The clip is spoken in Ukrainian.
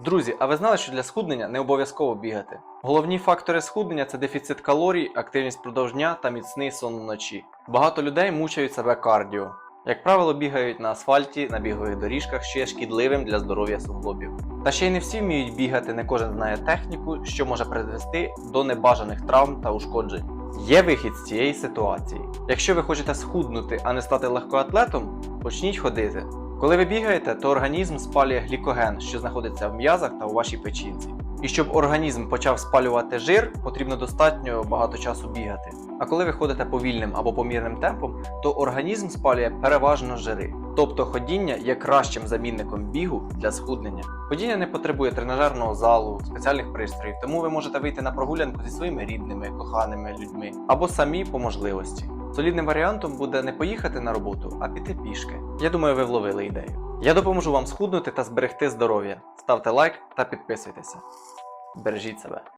Друзі, а ви знали, що для схуднення не обов'язково бігати? Головні фактори схуднення це дефіцит калорій, активність впродовж дня та міцний сон вночі. Багато людей мучають себе кардіо. Як правило, бігають на асфальті, на бігових доріжках, що є шкідливим для здоров'я суглобів. Та ще й не всі вміють бігати, не кожен знає техніку, що може призвести до небажаних травм та ушкоджень. Є вихід з цієї ситуації. Якщо ви хочете схуднути, а не стати легкоатлетом, почніть ходити. Коли ви бігаєте, то організм спалює глікоген, що знаходиться в м'язах та у вашій печінці. І щоб організм почав спалювати жир, потрібно достатньо багато часу бігати. А коли ви ходите повільним або помірним темпом, то організм спалює переважно жири. Тобто ходіння є кращим замінником бігу для схуднення. Ходіння не потребує тренажерного залу, спеціальних пристроїв, тому ви можете вийти на прогулянку зі своїми рідними, коханими людьми або самі по можливості. Солідним варіантом буде не поїхати на роботу, а піти пішки. Я думаю, ви вловили ідею. Я допоможу вам схуднути та зберегти здоров'я. Ставте лайк та підписуйтеся. Бережіть себе.